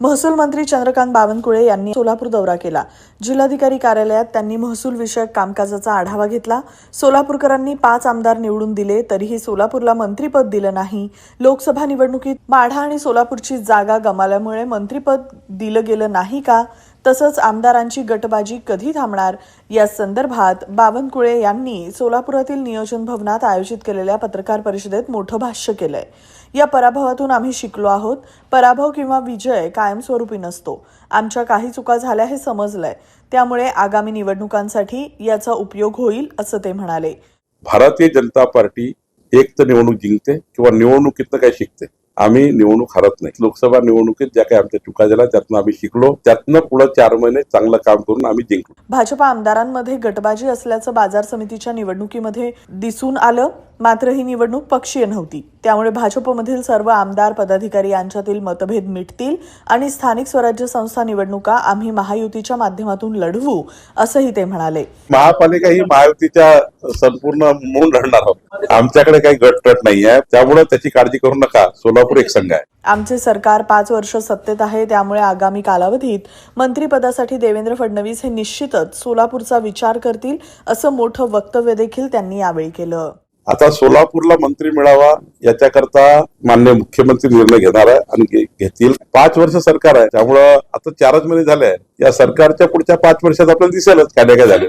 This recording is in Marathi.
महसूल मंत्री चंद्रकांत बावनकुळे यांनी सोलापूर दौरा केला. जिल्हाधिकारी कार्यालयात त्यांनी महसूल विषयक कामकाजाचा आढावा घेतला. सोलापूरकरांनी पाच आमदार निवडून दिले तरीही सोलापूरला मंत्रीपद दिलं नाही. लोकसभा निवडणुकीत माढा आणि सोलापूरची जागा गमावल्यामुळे मंत्रीपद दिलं गेलं नाही का? तसंच आमदारांची गटबाजी कधी थांबणार? या संदर्भात बावनकुळे यांनी सोलापुरातील नियोजन भवनात आयोजित केलेल्या पत्रकार परिषदेत मोठं भाष्य केलंय. या पराभवातून आम्ही शिकलो आहोत. पराभव किंवा विजय कायमस्वरूपी नसतो. आमच्या काही चुका झाल्या हे समजलंय. त्यामुळे आगामी निवडणुकांसाठी याचा उपयोग होईल असं ते म्हणाले. भारतीय जनता पार्टी एक तर निवडणूक जिंकते किंवा निवडणुकीतनं काय शिकते. आम्ही निवडणूक हरत नाही. लोकसभा निवडणुकीत ज्या काही आमच्या चुका झाल्या त्यातनं आम्ही शिकलो. त्यातनं पुढे चार महिने चांगलं काम करून आम्ही जिंकलो. भाजपा आमदारांमध्ये गटबाजी असल्याचं बाजार समितीच्या निवडणुकीमध्ये दिसून आलं. मात्र ही निवडणूक पक्षीय नव्हती. त्यामुळे भाजपमधील सर्व आमदार पदाधिकारी यांच्यातील मतभेद मिटतील आणि स्थानिक स्वराज्य संस्था निवडणुका आम्ही महायुतीच्या माध्यमातून लढवू असंही ते म्हणाले. महापालिका ही महायुतीच्या संपूर्ण म्हणून लढणार आहोत. आमच्याकडे काही गटतट नाही आहे त्यामुळे त्याची काळजी करू नका. सोलापूर एक संघ आहे. आमचे सरकार पाच वर्ष सत्तेत आहे त्यामुळे आगामी कालावधीत मंत्रिपदासाठी देवेंद्र फडणवीस हे निश्चितच सोलापूरचा विचार करतील असं मोठं वक्तव्य देखील त्यांनी यावेळी केलं. आता सोलापूरला मंत्री मिळावा याच्याकरता मान्य मुख्यमंत्री निर्णय घेणार आहे आणि घेतील. पाच वर्ष सरकार आहे. त्यामुळं आता चारच महिने झाले या सरकारच्या पुढच्या पाच वर्षात आपल्याला दिसेलच काय काय झाले.